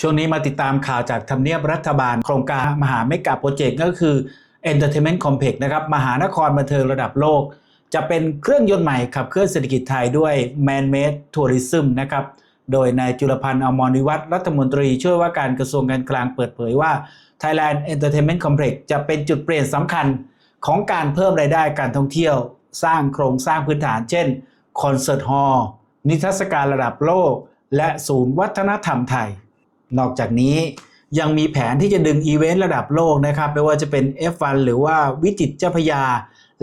ช่วงนี้มาติดตามข่าวจากทำเนียบรัฐบาล โครงการมหาเมกะโปรเจกต์ก็คือ Entertainment Complex นะครับ มหานครบันเทิงระดับโลก จะเป็นเครื่องยนต์ใหม่ขับเคลื่อนเศรษฐกิจไทยด้วย Man-Made Tourism นะครับ โดยนายจุลพันธ์อมรวิวัฒรัฐมนตรีช่วยว่าการกระทรวงการคลังเปิดเผยว่า Thailand Entertainment Complex จะเป็นจุดเปลี่ยนสำคัญของการเพิ่มรายได้การท่องเที่ยว สร้างโครงสร้างพื้นฐานเช่นคอนเสิร์ตฮอลล์นิทรรศการระดับโลก และศูนย์วัฒนธรรมไทย นอกจากนี้ยังมีแผนที่จะดึงอีเวนต์ระดับโลกนะครับไม่ว่าจะเป็น F1 หรือว่าวิจิตรเจ้าพยา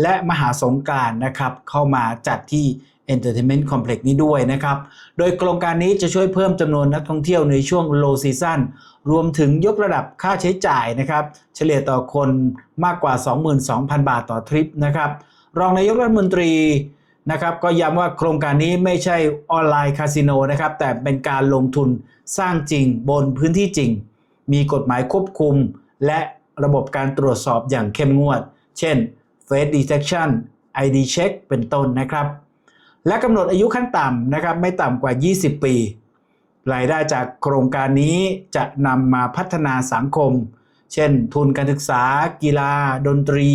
และมหาสงการนะครับ เข้ามาจัดที่ Entertainment Complex นี้ด้วยนะครับ โดยโครงการนี้จะช่วยเพิ่มจำนวนนักท่องเที่ยวในช่วง low season รวมถึงยกระดับค่าใช้จ่ายนะครับ เฉลี่ยต่อคนมากกว่า 22,000 บาทต่อทริปนะครับ รองนายกรัฐมนตรี นะครับก็ย้ำว่าโครงการนี้ไม่ใช่ออนไลน์คาสิโนนะครับแต่เป็นการลงทุนสร้างจริงบนพื้นที่จริง มีกฎหมายควบคุม และระบบการตรวจสอบอย่างเข้มงวด เช่น Face Detection ID Check เป็นต้นนะครับ และกำหนดอายุขั้นต่ำนะครับไม่ต่ำกว่า 20 ปี รายได้จากโครงการนี้จะนำมาพัฒนาสังคม เช่น ทุนการศึกษา กีฬา ดนตรี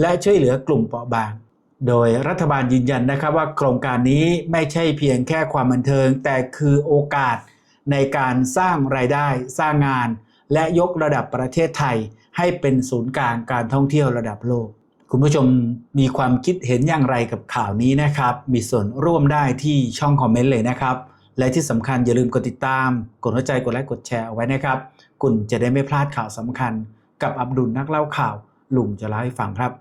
และช่วยเหลือกลุ่มเปราะบาง โดยรัฐบาลยืนยันนะครับว่าโครงการนี้ไม่ใช่เพียงแค่ความบันเทิง แต่คือโอกาสในการสร้างรายได้สร้างงาน และยกระดับประเทศไทย ให้เป็นศูนย์กลางการท่องเที่ยวระดับโลก คุณผู้ชมมีความคิดเห็นอย่างไรกับข่าวนี้นะครับ มีส่วนร่วมได้ที่ช่องคอมเมนต์เลยนะครับ และที่สำคัญอย่าลืมกดติดตาม กดหัวใจกดไลค์กดแชร์เอาไว้นะครับ คุณจะได้ไม่พลาดข่าวสำคัญ กับอับดุลนักเล่าข่าวลุงจะเล่าให้ฟังครับ